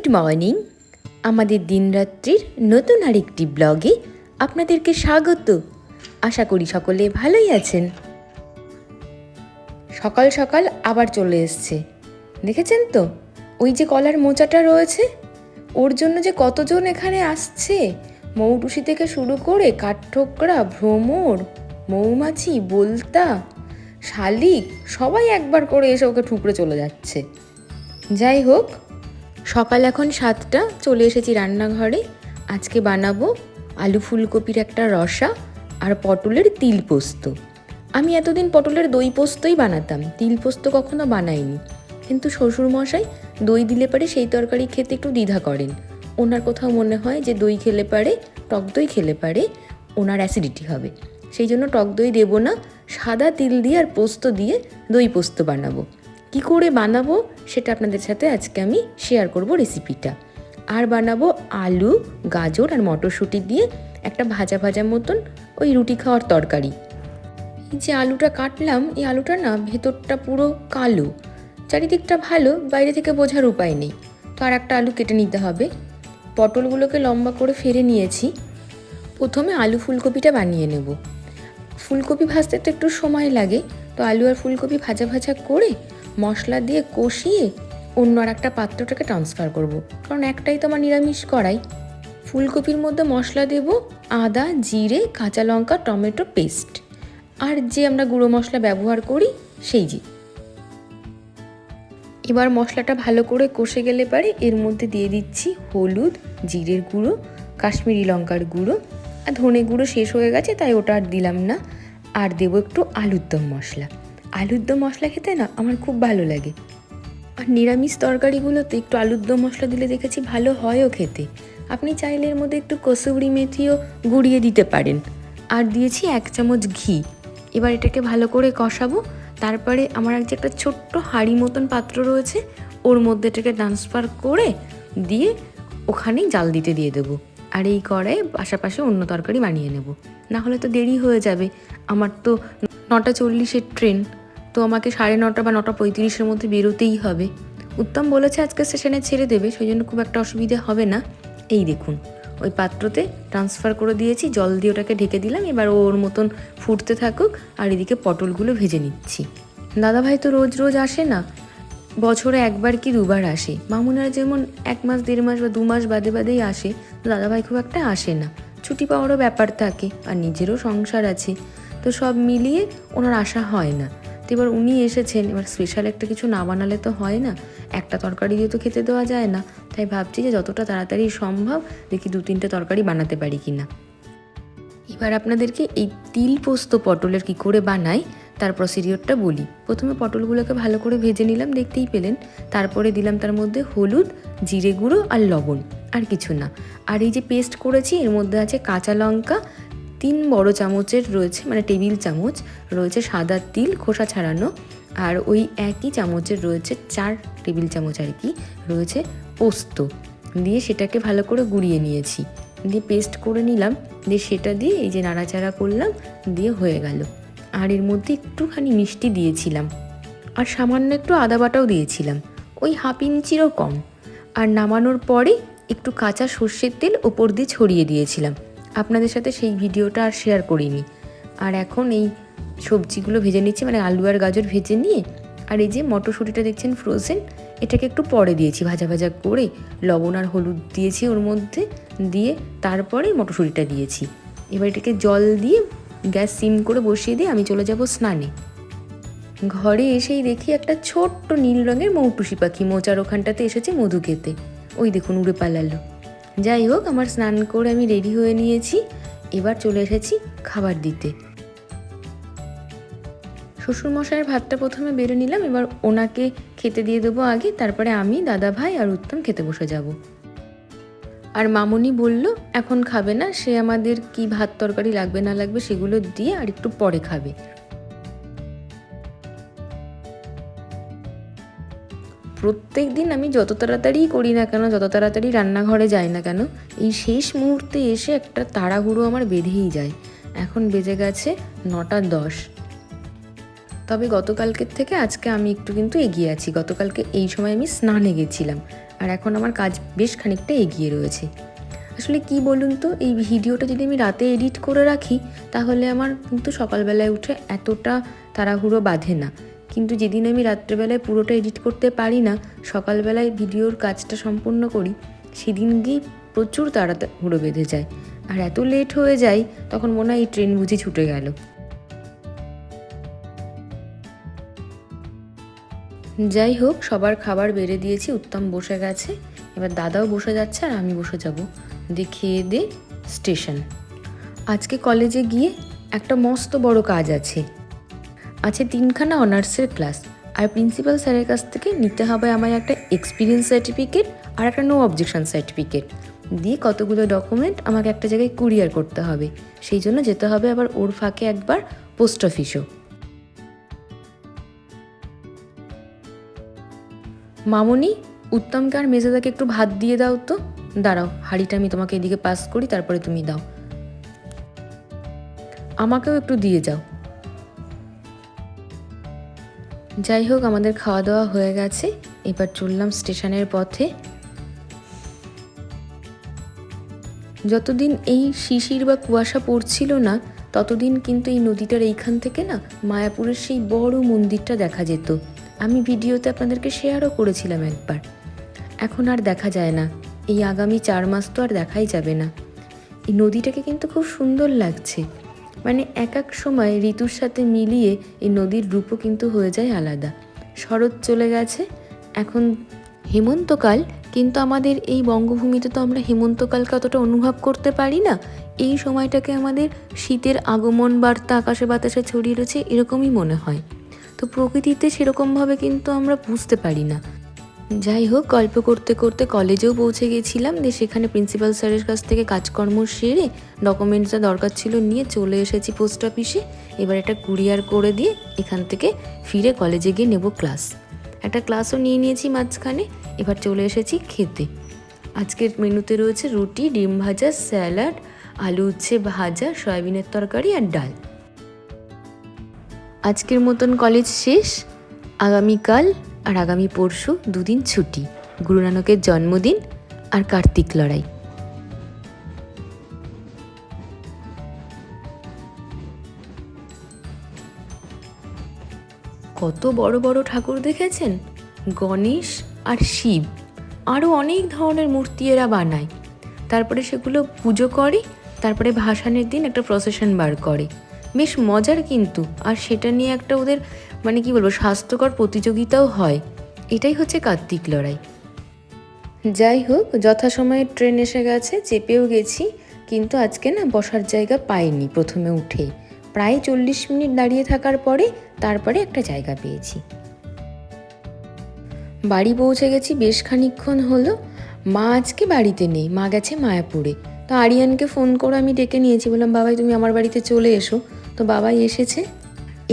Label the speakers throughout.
Speaker 1: Good morning. আমাদের দিনরাত্রির নতুন আরেকটি ব্লগে আপনাদেরকে স্বাগত। আশা করি সকলে ভালোই আছেন। সকাল সকাল আবার চলে এসছে। দেখেছেন তো? ওই যে কলার মোচাটা রয়েছে, ওর জন্য যে কতজন এখানে আসছে? মৌটুসি থেকে শুরু করে কাঠঠোকরা, ভ্রমর, মৌমাছি, বলতা, শালিক সবাই একবার করে এসে ওকে ঠুকরে চলে যাচ্ছে। যাই হোক সকাল এখন সাতটা, চলে এসেছি রান্নাঘরে। আজকে বানাবো আলু ফুলকপির একটা রসা আর পটলের তিল পোস্ত। আমি এতদিন পটলের দই পোস্তই বানাতাম, তিল পোস্ত কখনো বানাইনি। কিন্তু শ্বশুরমশাই দই দিলে পারে সেই তরকারি খেতে একটু দ্বিধা করেন। ওনার কোথাও মনে হয় যে দই খেলে পারে, টক দই খেলে পারে, ওনার অ্যাসিডিটি হবে। সেই জন্য টক দই দেবো না, সাদা তিল দিয়ে আর পোস্ত দিয়ে দই পোস্ত বানাবো। কি করে বানাবো সেটা আপনাদের সাথে আজকে আমি শেয়ার করব রেসিপিটা আর বানাবো আলু, গাজর আর মটরশুঁটি দিয়ে একটা ভাজা ভাজা মতন ওই রুটি খাওয়ার তরকারি। এই যে আলুটা কাটলাম, এই আলুটা না ভেতরটা পুরো কালো। চারিদিকটা ভালো, বাইরে থেকে বোঝার উপায় নেই। তো আর একটা আলু কেটে নিতে হবে। পটলগুলোকে লম্বা করে ফেরে নিয়েছি। প্রথমে আলু ফুলকপিটা বানিয়ে নেব। ফুলকপি ভাজতে তো একটু সময় লাগে। তো আলু আর ফুলকপি ভাজা ভাজা করে মশলা দিয়ে কষিয়ে অন্য আর একটা পাত্রটাকে ট্রান্সফার করব। কারণ একটাই তো আমার নিরামিষ করাই ফুলকপির মধ্যে মশলা দেব আদা, জিরে, কাঁচা লঙ্কা, টমেটো পেস্ট আর যে আমরা গুঁড়ো মশলা ব্যবহার করি, সেই যে। এবার মশলাটা ভালো করে কষে গেলে পারে এর মধ্যে দিয়ে দিচ্ছি হলুদ, জিরের গুঁড়ো, কাশ্মীরি লঙ্কার গুঁড়ো। আর ধনে গুঁড়ো শেষ হয়ে গেছে, তাই ওটা আর দিলাম না। আর দেবো একটু আলুর দম মশলা। আলুর দম মশলা খেতে না আমার খুব ভালো লাগে। আর নিরামিষ তরকারিগুলোতে একটু আলুর দম মশলা দিলে দেখেছি ভালো হয়ও খেতে। আপনি চাইলে এর মধ্যে একটু কসুরি মেথিও গুঁড়িয়ে দিতে পারেন। আর দিয়েছি এক চামচ ঘি। এবার এটাকে ভালো করে কষাবো। তারপরে আমার যে একটা ছোট্ট হাঁড়ি মতন পাত্র রয়েছে, ওর মধ্যে এটাকে ট্রান্সফার করে দিয়ে ওখানেই জাল দিতে দিয়ে দেবো। আর এই কড়াইয়ে পাশাপাশি অন্য তরকারি বানিয়ে নেব। না হলে তো দেরি হয়ে যাবে। আমার তো নটা চল্লিশের ট্রেন। তো আমাকে সাড়ে নটা বা নটা পঁয়ত্রিশের মধ্যে বেরোতেই হবে। উত্তম বলেছে আজকে স্টেশনে ছেড়ে দেবে সেই জন্য খুব একটা অসুবিধে হবে না। এই দেখুন, ওই পাত্রতে ট্রান্সফার করে দিয়েছি, জল দিয়ে ওটাকে ঢেকে দিলাম, এবার ওর মতন ফুটতে থাকুক, আর এদিকে পটলগুলো ভেজে নিচ্ছি। দাদাভাই তো রোজ রোজ আসে না? বছরে একবার কি দুবার আসে? মামুনারা যেমন এক মাস, দেড় মাস বা দু মাস বাদে বাদেই আসে, তো দাদাভাই খুব একটা আসে না। ছুটি পাওয়ারও ব্যাপার থাকে, আর নিজেরও সংসার আছে, তো সব মিলিয়ে ওনার আসা হয় না। তো এবার উনি এসেছেন। এবার স্পেশাল একটা কিছু না বানালে তো হয় না। একটা তরকারি দিয়ে তো খেতে দেওয়া যায় না। তাই ভাবছি যে যতটা তাড়াতাড়ি সম্ভব দেখি দু তিনটে তরকারি বানাতে পারি কি না এবার আপনাদেরকে এই তিল পোস্ত পটলের কি করে বানাই, তার প্রসিডিওরটা বলি। প্রথমে পটলগুলোকে ভালো করে ভেজে নিলাম, দেখতেই পেলেন। তারপরে দিলাম তার মধ্যে হলুদ, জিরে গুঁড়ো আর লবণ, আর কিছু না। আর এই যে পেস্ট করেছি, এর মধ্যে আছে কাঁচা লঙ্কা তিন বড় চামচের রয়েছে মানে টেবিল চামচ রয়েছে সাদা তিল খোসা ছাড়ানো আর ওই একই চামচের রয়েছে চার টেবিল চামচ আর কি রয়েছে পোস্ত। দিয়ে সেটাকে ভালো করে গুঁড়িয়ে নিয়েছি। দিয়ে পেস্ট করে নিলাম, দিয়ে সেটা দিয়ে এই যে নাড়াচাড়া করলাম, দিয়ে হয়ে গেল। আর এর মধ্যে একটুখানি মিষ্টি দিয়েছিলাম আর সামান্য একটু আদা বাটাও দিয়েছিলাম, ওই হাফ ইঞ্চিরও কম। আর নামানোর পরে একটু কাঁচা সর্ষের তেল ওপর দিয়ে ছড়িয়ে দিয়েছিলাম। আপনাদের সাথে সেই ভিডিওটা আর শেয়ার করিনি। আর এখন এই সবজিগুলো ভেজে নিচ্ছি মানে আলু আর গাজর ভেজে নিয়ে, আর এই যে মটরশুঁটিটা দেখছেন ফ্রোজেন এটাকে একটু পরে দিয়েছি, ভাজা ভাজা করে লবণ আর হলুদ দিয়েছি ওর মধ্যে, দিয়ে তারপরে মটরশুঁটিটা দিয়েছি। এবার এটাকে জল দিয়ে গ্যাস সিম করে বসিয়ে দিয়ে আমি চলে যাব স্নানে। ঘরে এসেই দেখি একটা ছোট্ট নীল রঙের মৌটুসি পাখি, মোচার ওখানটাতে এসেছে মধু খেতে। ওই দেখুন উড়ে পালালো। যাই হোক, আমার স্নান করে আমি রেডি হয়ে নিয়েছি। এবার চলে এসেছি খাবার দিতে। শ্বশুরমশাইয়ের ভাতটা প্রথমে বেড়ে নিলাম, এবার ওনাকে খেতে দিয়ে দেবো আগে, তারপরে আমি, দাদা ভাই আর উত্তম খেতে বসে যাব। আর মামনি বলল, এখন খাবে না, সে আমাদের কি ভাত তরকারি লাগবে না লাগবে সেগুলো দিয়ে আর একটু পরে খাবে। প্রত্যেক দিন আমি যত তাড়াতাড়ি করি না কেন, যত তাড়াতাড়ি রান্নাঘরে যাই না কেন, এই শেষ মুহূর্তে এসে একটা তাড়াহুড়ো আমার বেঁধেই যায়। এখন বেজে গেছে নটা দশ। তবে গতকালকের থেকে আজকে আমি একটু কিন্তু এগিয়ে আছি। গতকালকে এই সময় আমি স্নানে গেছিলাম আর এখন আমার কাজ বেশ খানিকটা এগিয়ে রয়েছে। আসলে কি বলুন তো, এই ভিডিওটা যদি আমি রাতে এডিট করে রাখি, তাহলে আমার কিন্তু সকালবেলায় উঠে এতটা তাড়াহুড়ো বাঁধে না। কিন্তু যেদিন আমি রাত্রেবেলায় পুরোটা এডিট করতে পারি না, সকালবেলায় ভিডিওর কাজটা সম্পূর্ণ করি সেদিন গিয়ে প্রচুর তাড়াহুড়ো বেঁধে যায়। আর এত লেট হয়ে যায়, তখন মনে হয় এই ট্রেন বুঝি ছুটে গেল। যাই হোক, সবার খাবার বেড়ে দিয়েছি, উত্তম বসে গেছে। এবার দাদাও বসে যাচ্ছে আর আমি বসে যাব। দেখিয়ে দে স্টেশন। আজকে কলেজে গিয়ে একটা মস্ত বড় কাজ আছে। আছে তিনখানা অনার্সের ক্লাস। আর প্রিন্সিপাল স্যারের কাছ থেকে নিতে হবে আমায় একটা এক্সপিরিয়েন্স সার্টিফিকেট আর একটা নো অবজেকশন সার্টিফিকেট দিয়ে কতগুলো ডকুমেন্ট আমাকে একটা জায়গায় কুরিয়ার করতে হবে। সেই জন্য যেতে হবে আবার ওর ফাঁকে একবার পোস্ট অফিসও মামনি, উত্তমকে আর মেজেদাকে একটু ভাত দিয়ে দাও তো। দাঁড়াও, হাঁড়িটা আমি তোমাকে এদিকে পাস করি, তারপরে তুমি দাও। আমাকেও একটু দিয়ে যাও। যাই হোক, আমাদের খাওয়া দাওয়া হয়ে গেছে। এবার চললাম স্টেশনের পথে। যতদিন এই শিশির বা কুয়াশা পড়ছিল না, ততদিন কিন্তু এই নদীটার এইখান থেকে না মায়াপুরের সেই বড় মন্দিরটা দেখা যেত। আমি ভিডিওতে আপনাদেরকে শেয়ারও করেছিলাম একবার। এখন আর দেখা যায় না। এই আগামী চার মাস তো আর দেখাই যাবে না। এই নদীটাকে কিন্তু খুব সুন্দর লাগছে। মানে এক এক সময় ঋতুর সাথে মিলিয়ে এই নদীর রূপও কিন্তু হয়ে যায় আলাদা। শরৎ চলে গেছে, এখন হেমন্তকাল, কিন্তু আমাদের এই বঙ্গভূমিতে তো আমরা হেমন্তকালকে অতটা অনুভব করতে পারি না। এই সময়টাকে আমাদের শীতের আগমন, বার্তা, আকাশে বাতাসে ছড়িয়ে রয়েছে এরকমই মনে হয়। তো প্রকৃতিতে সেরকমভাবে কিন্তু আমরা বুঝতে পারি না। যাই হোক, গল্প করতে করতে কলেজেও পৌঁছে গেছিলাম। দিয়ে সেখানে প্রিন্সিপাল স্যারের কাছ থেকে কাজকর্ম সেরে ডকুমেন্টসটা দরকার ছিল নিয়ে চলে এসেছি পোস্ট অফিসে এবার এটা কুরিয়ার করে দিয়ে এখান থেকে ফিরে কলেজে গিয়ে নেব ক্লাস একটা ক্লাসও নিয়ে নিয়েছি মাঝখানে। এবার চলে এসেছি খেতে। আজকের মেনুতে রয়েছে রুটি, ডিম ভাজা, স্যালাড, আলু উচ্ছে ভাজা, সয়াবিনের তরকারি আর ডাল। আজকের মতন কলেজ শেষ। আগামীকাল আর আগামী পরশু দুদিন ছুটি গুরু নানকের জন্মদিন আর কার্তিক লড়াই। কত বড় বড় ঠাকুর দেখেছেন? গণেশ আর শিব। আরও অনেক ধরনের মূর্তি এরা বানায়। তারপরে সেগুলো পুজো করে, তারপরে ভাসানের দিন একটা প্রসেশন বার করে। বেশ মজার কিন্তু, আর সেটা নিয়ে একটা ওদের মানে কি বলব, স্বাস্থ্যকর প্রতিযোগিতাও হয়। এটাই হচ্ছে কার্তিক লড়াই। যাই হোক যথাসময়ে ট্রেন এসে গেছে, চেপেও গেছি, কিন্তু আজকে না বসার জায়গা পাইনি প্রথমে উঠেই প্রায় চল্লিশ মিনিট দাঁড়িয়ে থাকার পরে তারপরে একটা জায়গা পেয়েছি। বাড়ি পৌঁছে গেছি বেশ খানিকক্ষণ হলো। মা আজকে বাড়িতে নেই, মা গেছে মায়াপুরে। তো আরিয়ানকে ফোন করে আমি ডেকে নিয়েছি, বললাম, বাবাই, তুমি আমার বাড়িতে চলে এসো। তো বাবাই এসেছে।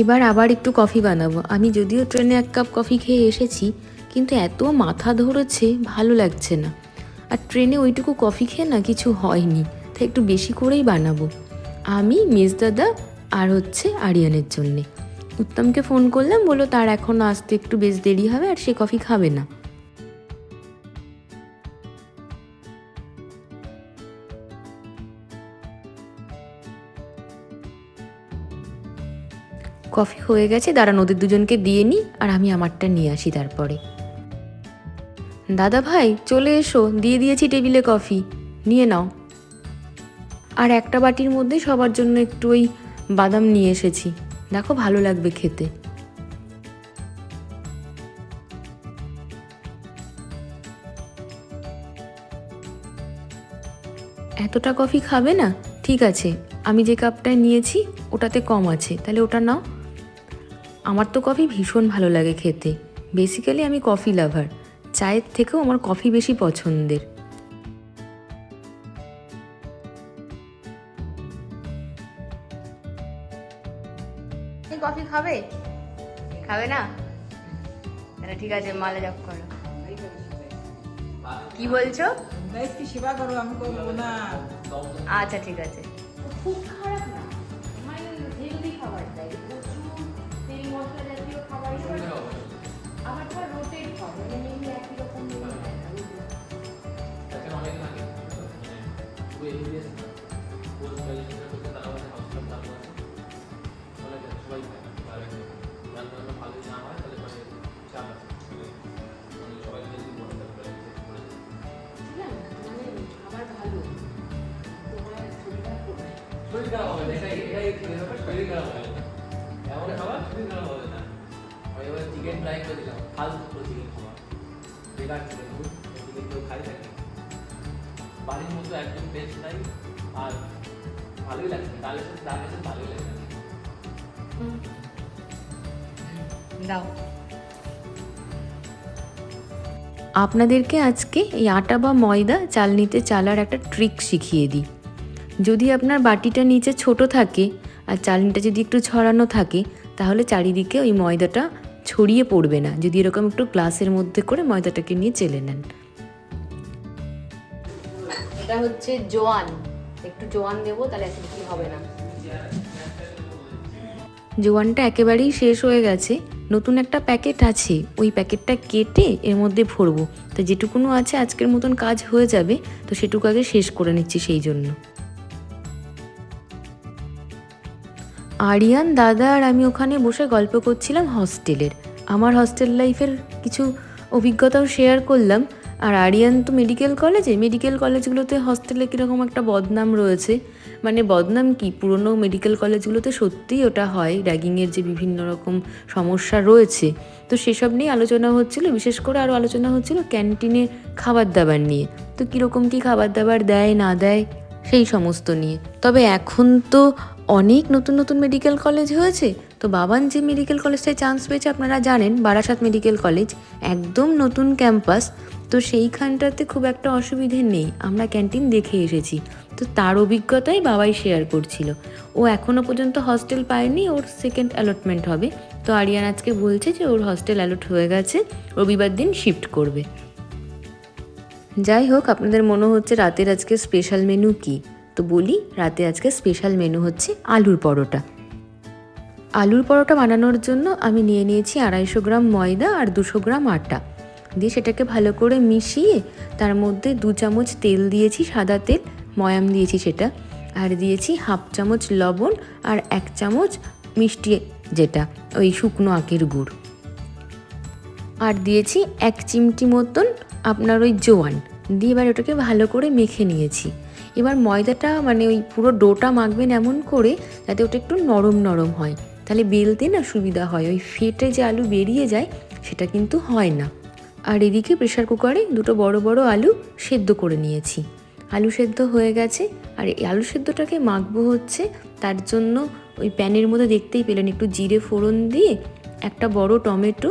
Speaker 1: এবার আবার একটু কফি বানাবো। আমি যদিও ট্রেনে এক কাপ কফি খেয়ে এসেছি, কিন্তু এত মাথা ধরেছে, ভালো লাগছে না। আর ট্রেনে ওইটুকু কফি খেয়ে না কিছু হয়নি, তাই একটু বেশি করেই বানাবো। আমি মেজ দাদা আর হচ্ছে আরিয়ানের জন্যে। উত্তমকে ফোন করলাম, বলল তার এখন আসতে একটু বেশ দেরি হবে আর সে কফি খাবে না। কফি হয়ে গেছে, দাঁড়া নদীর দুজনকে দিয়ে নিই আর আমি আমারটা নিয়ে আসি তারপরে। দাদা ভাই, চলে এসো, দিয়ে দিয়েছি টেবিলে কফি, নিয়ে নাও। আর একটা বাটির মধ্যে সবার জন্য একটু ওই বাদাম নিয়ে এসেছি, দেখো ভালো লাগবে খেতে। এতটা কফি খাবে না? ঠিক আছে, আমি যে কাপটায় নিয়েছি, ওটাতে কম আছে, তাহলে ওটা নাও। আমার তো কফি ভীষণ ভালো লাগে খেতে। বেসিক্যালি আমি কফি লাভার চায়ের থেকেও আমার কফি বেশি পছন্দের। কফি খাবে? খাবে না? তাহলে ঠিক আছে মালে জব করো। কি বলছো?
Speaker 2: সেবা করো আমি করব না।
Speaker 1: আচ্ছা ঠিক আছে। খুব
Speaker 3: শরীর খারাপ হবে এমন খাবার শরীর খারাপ হবে না। আমি এবার চিকেন ফ্রাই করে দিলাম ফালতু চিকেন খাবার বেকার চিকেন চিকেন কেউ খাই থাকে বাড়ির মতো একদম টেস্ট নাই আর ভালোই লাগছে ডালের সাথে ডালের সাথে ভালোই লাগছে।
Speaker 1: দাও। আপনাদেরকে আজকে এই আটা বা ময়দা চালনিতে চালার একটা ট্রিক শিখিয়ে দিই। যদি আপনার বাটিটা নিচে ছোট থাকে আর চালনিটা যদি একটু ছড়ানো থাকে তাহলে চারিদিকে ওই ময়দাটা ছড়িয়ে পড়বে না। যদি এরকম একটু গ্লাসের মধ্যে করে ময়দাটাকে নিয়ে চেলে নেন। এটা হচ্ছে জোয়ান। একটু জোয়ান দেবো তাহলে অ্যাসিডিটি হবে না? জোয়ানটা একেবারেই শেষ হয়ে গেছে। নতুন একটা প্যাকেট আছে। ওই প্যাকেটটা কেটে এর মধ্যে ভরবো। তো যেটুকুনো আছে আজকের মতন কাজ হয়ে যাবে। তো সেটুকু আগে শেষ করে নিচ্ছি সেই জন্য। আরিয়ান দাদা আর আমি ওখানে বসে গল্প করছিলাম হস্টেলের। আমার হস্টেল লাইফের কিছু অভিজ্ঞতাও শেয়ার করলাম। আর আরিয়ান তো মেডিকেল কলেজে, মেডিকেল কলেজগুলোতে হস্টেলে কীরকম একটা বদনাম রয়েছে। মানে বদনাম কি? পুরনো মেডিকেল কলেজগুলোতে সত্যিই ওটা হয়, র্যাগিংয়ের যে বিভিন্ন রকম সমস্যা রয়েছে। তো সেসব নিয়ে আলোচনা হচ্ছিল, বিশেষ করে আরও আলোচনা হচ্ছিল ক্যান্টিনে খাবার দাবার নিয়ে। তো কীরকম কী খাবার দাবার দেয়, না দেয়, সেই সমস্ত নিয়ে। তবে এখন তো অনেক নতুন নতুন মেডিকেল কলেজ হয়েছে। তো বাবান যে মেডিকেল কলেজটায় চান্স পেয়েছে, আপনারা জানেন, বারাসাত মেডিকেল কলেজ একদম নতুন ক্যাম্পাস তো সেইখানটাতে খুব একটা অসুবিধে নেই, আমরা ক্যান্টিন দেখে এসেছি। তো তার অভিজ্ঞতাই বাবাই শেয়ার করছিল। ও এখনও পর্যন্ত হস্টেল পায়নি, ওর সেকেন্ড অ্যালটমেন্ট হবে। তো আরিয়ান আজকে বলছে যে ওর হস্টেল অ্যালট হয়ে গেছে, রবিবার দিন শিফট করবে। যাই হোক, আপনাদের মনে হচ্ছে রাতের আজকে স্পেশাল মেনু কি? তো বলি, রাতে আজকে স্পেশাল মেনু হচ্ছে আলুর পরোটা। আলুর পরোটা বানানোর জন্য আমি নিয়ে নিয়েছি আড়াইশো গ্রাম ময়দা আর দুশো গ্রাম আটা। দিয়ে সেটাকে ভালো করে মিশিয়ে তার মধ্যে দু চামচ তেল দিয়েছি, সাদা তেল, ময়াম দিয়েছি সেটা। আর দিয়েছি হাফ চামচ লবণ আর এক চামচ মিষ্টি যেটা, ওই শুকনো আখের গুড়। আর দিয়েছি এক চিমটি মতন আপনার ওই জোয়ান। দিয়ে এবার ওটাকে ভালো করে মেখে নিয়েছি। এবার ময়দাটা মানে ওই পুরো ডোটা মাখবেন এমন করে যাতে ওটা একটু নরম নরম হয়। তাহলে বেলতে না সুবিধা হয়, ওই ফেটে যে আলু বেরিয়ে যায় সেটা কিন্তু হয় না। আর এদিকে প্রেশার কুকারে দুটো বড় বড় আলু সেদ্ধ করে নিয়েছি। আলু সেদ্ধ হয়ে গেছে, আর এই আলু সেদ্ধটাকে মাখবো হচ্ছে তার জন্য ওই প্যানের মধ্যে দেখতেই পেলেন, একটু জিরে ফোড়ন দিয়ে একটা বড় টমেটো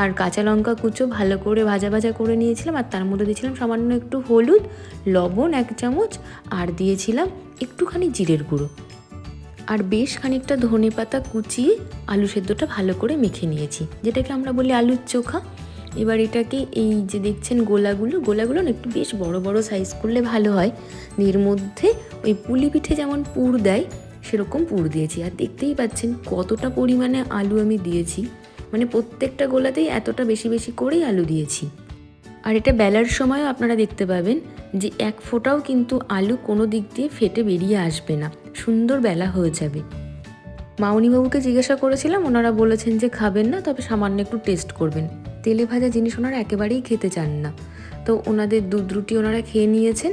Speaker 1: আর কাঁচা লঙ্কা কুচো ভালো করে ভাজা ভাজা করে নিয়েছিলাম আর তার মধ্যে দিয়েছিলাম সামান্য একটু হলুদ, লবণ এক চামচ আর দিয়েছিলাম একটুখানি জিরের গুঁড়ো। আর বেশ খানিকটা ধনে পাতা কুচিয়ে আলু সেদ্ধটা ভালো করে মেখে নিয়েছি, যেটাকে আমরা বলি আলুর চোখা। এবার এটাকে এই যে দেখছেন গোলাগুলো গোলাগুলো না একটু বেশ বড় বড় সাইজ করলে ভালো হয়। এর মধ্যে ওই পুলি পিঠে যেমন পুর দেয়, সেরকম পুর দিয়েছি। আর দেখতেই পাচ্ছেন কতটা পরিমাণে আলু আমি দিয়েছি। মানে প্রত্যেকটা গোলাতেই এতটা বেশি বেশি করেই আলু দিয়েছি। আর এটা বেলার সময়ও আপনারা দেখতে পাবেন যে এক ফোঁটাও কিন্তু আলু কোনো দিক দিয়ে ফেটে বেরিয়ে আসবে না। সুন্দর বেলা হয়ে যাবে। মাউনিবাবুকে জিজ্ঞাসা করেছিলাম, ওনারা বলেছেন যে খাবেন না, তবে সামান্য একটু টেস্ট করবেন। তেলে ভাজা জিনিস ওনারা একেবারেই খেতে চান না। তো ওনাদের দুধ রুটি ওনারা খেয়ে নিয়েছেন।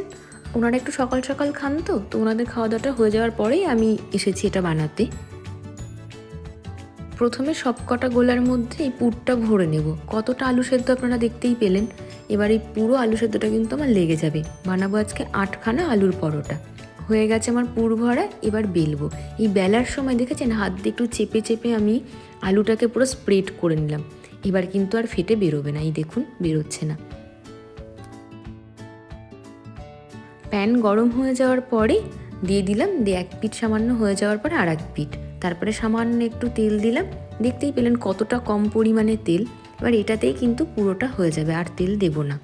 Speaker 1: ওনারা একটু সকাল সকাল খান তো তো ওনাদের খাওয়া দাওয়াটা হয়ে যাওয়ার পরেই আমি এসেছি এটা বানাতে। প্রথমে সবকটা গোলার মধ্যে এই পুরটা ভরে নেব। কতটা আলু সেদ্ধ আপনারা দেখতেই পেলেন। এবার এই পুরো আলু সেদ্ধটা কিন্তু আমার লেগে যাবে। বানাবো আজকে আটখানা আলুর পরোটা। হয়ে গেছে আমার পুর ভরা, এবার বেলবো। এই বেলার সময় দেখেছেন? হাত দিয়ে একটু চেপে চেপে আমি আলুটাকে পুরো স্প্রেড করে নিলাম। এবার কিন্তু আর ফেটে বেরোবে না। এই দেখুন, বেরোচ্ছে না। প্যান গরম হয়ে যাওয়ার পরে দিয়ে দিলাম, দিয়ে এক পিঠ সামান্য হয়ে যাওয়ার পরে আর এক পিঠ। তারপরে সামান্য একটু তেল দিলাম। দেখতেই পেলেন কতটা কম পরিমাণে তেল। এবার এটাতেই কিন্তু পুরোটা হয়ে যাবে, আর তেল দেব না।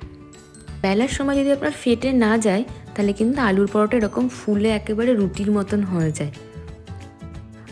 Speaker 1: বেলার সময় যদি আপনার ফেটে না যায়, তাহলে কিন্তু আলুর পরোটা এরকম ফুলে একেবারে রুটির মতন হয়ে যায়।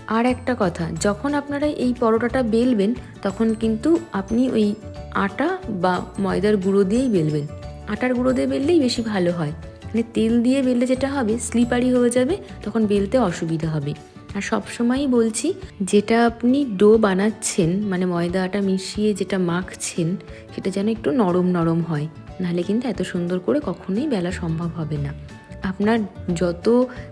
Speaker 1: আর একটা কথা, যখন আপনারা এই পরোটাটা বেলবেন, তখন কিন্তু আপনি ওই আটা বা ময়দার গুঁড়ো দিয়েই বেলবেন। আটার গুঁড়ো দিয়ে বেললেই বেশি ভালো হয়। মানে তেল দিয়ে বেললে যেটা হবে স্লিপারি হয়ে যাবে, তখন বেলতে অসুবিধা হবে। আর সবসময়ই বলছি, যেটা আপনি ডো বানাচ্ছেন মানে ময়দা আটা মিশিয়ে যেটা মাখছেন, সেটা যেন একটু নরম নরম হয়। নাহলে কিন্তু এত সুন্দর করে কখনোই বেলা সম্ভব হবে না। আপনার যত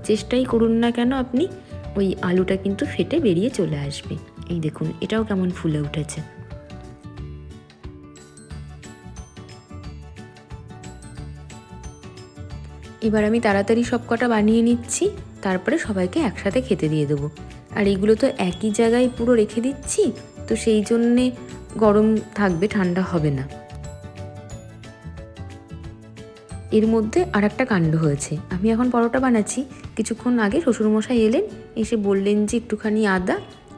Speaker 1: চেষ্টাই করুন না কেন আপনি, ওই আলুটা কিন্তু ফেটে বেরিয়ে চলে আসবে। এই দেখুন, এটাও কেমন ফুলে উঠেছে। এবার আমি তাড়াতাড়ি সব কটা বানিয়ে নিচ্ছি। তারপরে সবাইকে একসাথে খেতে দিয়ে দেবো। আর এগুলো তো একই জায়গায় পুরো রেখে দিচ্ছি, তো সেই জন্যে গরম থাকবে, ঠান্ডা হবে না। এর মধ্যে আর একটা কাণ্ড হয়েছে। আমি এখন পরোটা বানাচ্ছি। কিছুক্ষণ আগে শ্বশুরমশাই এলেন, এসে বললেন যে একটুখানি আদা,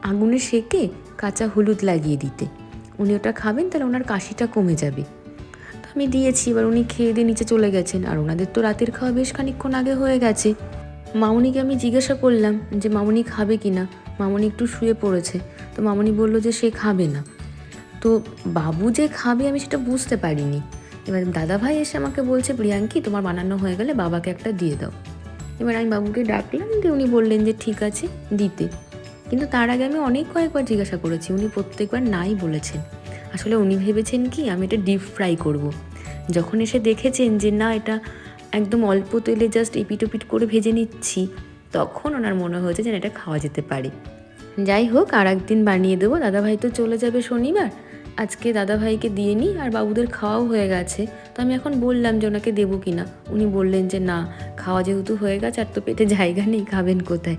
Speaker 1: আগুনে সেকে কাঁচা হলুদ লাগিয়ে দিতে। উনি ওটা খাবেন, তাহলে ওনার কাশিটা কমে যাবে। তো আমি দিয়েছি, এবার উনি খেয়ে দিয়ে নিচে চলে গেছেন। আর ওনাদের তো রাতের খাওয়া বেশ খানিকক্ষণ আগে হয়ে গেছে। মামনিকে আমি জিজ্ঞাসা করলাম যে মামনি খাবে কি না? মামনি একটু শুয়ে পড়েছে। তো মামনি বলল যে সে খাবে না। তো বাবু যে খাবে আমি সেটা বুঝতে পারিনি। এবার দাদা ভাই এসে আমাকে বলছে, প্রিয়াঙ্কি, তোমার বানানো হয়ে গেলে বাবাকে একটা দিয়ে দাও। এবার আমি বাবুকে ডাকলাম, দিয়ে উনি বললেন যে ঠিক আছে, দিতে। কিন্তু তার আগে আমি অনেক কয়েকবার জিজ্ঞাসা করেছি, উনি প্রত্যেকবার নাই বলেছেন। আসলে উনি ভেবেছেন কি, আমি এটা ডিপ ফ্রাই করব। যখন এসে দেখেছেন যে না, এটা একদম অল্প তেলে জাস্ট এপিটোপিট করে ভেজে নিচ্ছি। তখন ওনার মনে হয়েছে যেন এটা খাওয়া যেতে পারে। যাই হোক আর একদিন বানিয়ে দেবো। দাদাভাই তো চলে যাবে শনিবার। আজকে দাদাভাইকে দিয়ে নিই আর বাবুদের খাওয়াও হয়ে গেছে। তো আমি এখন বললাম যে ওনাকে দেবো কি না উনি বললেন যে না, খাওয়া যেহেতু হয়ে গেছে, আর তো পেটে জায়গা নেই, খাবেন কোথায়?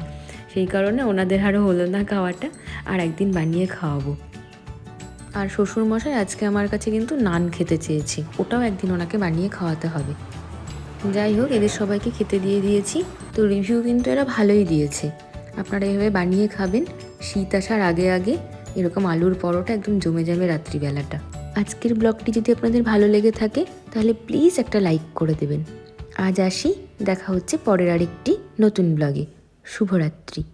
Speaker 1: সেই কারণে ওনাদের আরও হলো না খাওয়াটা। আর একদিন বানিয়ে খাওয়াবো। আর শ্বশুরমশাই আজকে আমার কাছে কিন্তু নান খেতে চেয়েছি। ওটাও একদিন ওনাকে বানিয়ে খাওয়াতে হবে। যাই হোক, এদের সবাইকে খেতে দিয়ে দিয়েছি। তো রিভিউ কিন্তু এরা ভালোই দিয়েছে। আপনারা এভাবে বানিয়ে খাবেন, শীত আসার আগে আগে এরকম আলুর পরোটা একদম জমে যাবে রাত্রিবেলাটা। আজকের ব্লগটি যদি আপনাদের ভালো লেগে থাকে, তাহলে প্লিজ একটা লাইক করে দেবেন। আজ আসি, দেখা হচ্ছে পরের আরেকটি নতুন ব্লগে। শুভরাত্রি।